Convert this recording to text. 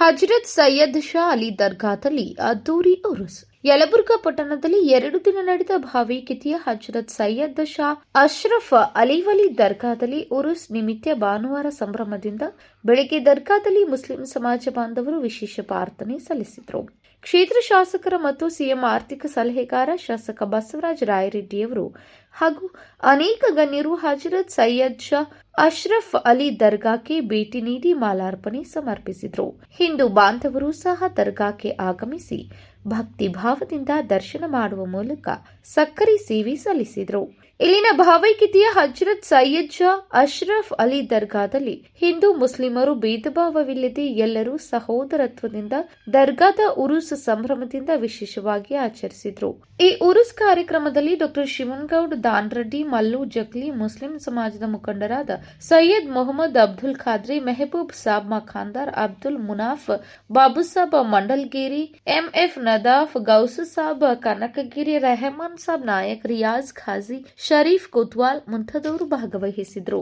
ಹಜರತ್ ಸೈಯದ್ ಶಾ ಅಲಿ ದರ್ಗಾದಲ್ಲಿ ಅದ್ದೂರಿ ಉರುಸ್. ಯಲಬುರ್ಗಾ ಪಟ್ಟಣದಲ್ಲಿ ಎರಡು ದಿನ ನಡೆದ ಭಾವೈಕ್ಯತೆಯ ಹಜರತ್ ಸೈಯದ್ ಶಾ ಅಶ್ರಫ್ ಅಲಿವಲಿ ದರ್ಗಾದಲ್ಲಿ ಉರುಸ್ ನಿಮಿತ್ತ ಭಾನುವಾರ ಸಂಭ್ರಮದಿಂದ ಬೆಳಗ್ಗೆ ದರ್ಗಾದಲ್ಲಿ ಮುಸ್ಲಿಂ ಸಮಾಜ ಬಾಂಧವರು ವಿಶೇಷ ಪ್ರಾರ್ಥನೆ ಸಲ್ಲಿಸಿದರು. ಕ್ಷೇತ್ರ ಶಾಸಕರ ಮತ್ತು ಸಿಎಂ ಆರ್ಥಿಕ ಸಲಹೆಗಾರ ಶಾಸಕ ಬಸವರಾಜ ರಾಯರೆಡ್ಡಿಯವರು ಹಾಗೂ ಅನೇಕ ಗಣ್ಯರು ಹಜರತ್ ಸೈಯದ್ ಶಾ ಅಶ್ರಫ್ ಅಲಿ ದರ್ಗಾಕ್ಕೆ ಭೇಟಿ ನೀಡಿ ಮಾಲಾರ್ಪಣೆ ಸಮರ್ಪಿಸಿದರು. ಹಿಂದೂ ಬಾಂಧವರು ಸಹ ದರ್ಗಾಕ್ಕೆ ಆಗಮಿಸಿ ಭಕ್ತಿ ಭಾವದಿಂದ ದರ್ಶನ ಮಾಡುವ ಮೂಲಕ ಸಕ್ಕರೆ ಸೇವೆ ಸಲ್ಲಿಸಿದರು. ಇಲ್ಲಿನ ಭಾವೈಕ್ಯತೆಯ ಹಜರತ್ ಸೈಯದ್ ಶಾ ಅಶ್ರಫ್ ಅಲಿ ದರ್ಗಾದಲ್ಲಿ ಹಿಂದೂ ಮುಸ್ಲಿಮರು ಭೇದ ಭಾವವಿಲ್ಲದೆ ಎಲ್ಲರೂ ಸಹೋದರತ್ವದಿಂದ ದರ್ಗಾದ ಉರುಸ್ ಸಂಭ್ರಮದಿಂದ ವಿಶೇಷವಾಗಿ ಆಚರಿಸಿದ್ರು. ಈ ಉರುಸ್ ಕಾರ್ಯಕ್ರಮದಲ್ಲಿ ಡಾಕ್ಟರ್ ಶಿವನ್ಗೌಡ್, ದಾನ್ರೆಡ್ಡಿ, ಮಲ್ಲು, ಜಕ್ಲಿ, ಮುಸ್ಲಿಂ ಸಮಾಜದ ಮುಖಂಡರಾದ ಸೈಯದ್ ಮೊಹಮ್ಮದ್ ಅಬ್ದುಲ್ ಖಾದ್ರಿ ಮೆಹಬೂಬ್ ಸಾಬ್ ಮಖಾಂದಾರ್ ಅಬ್ದುಲ್ ಮುನಾಫ್ ಬಾಬುಸಾಬ್ ಮಂಡಲ್ಗೇರಿ ಎಂಎಫ್ ನದಾಫ್ ಗೌಸು ಸಾಬ್ ಕನಕಗಿರಿ ರೆಹಮಾನ್ ಸಾಬ್ ನಾಯಕ್ ರಿಯಾಜ್ ಖಾಜಿ ಶರೀಫ್ ಕೊತ್ವಾಲ್ ಮುಂತಾದವರು ಭಾಗವಹಿಸಿದ್ರು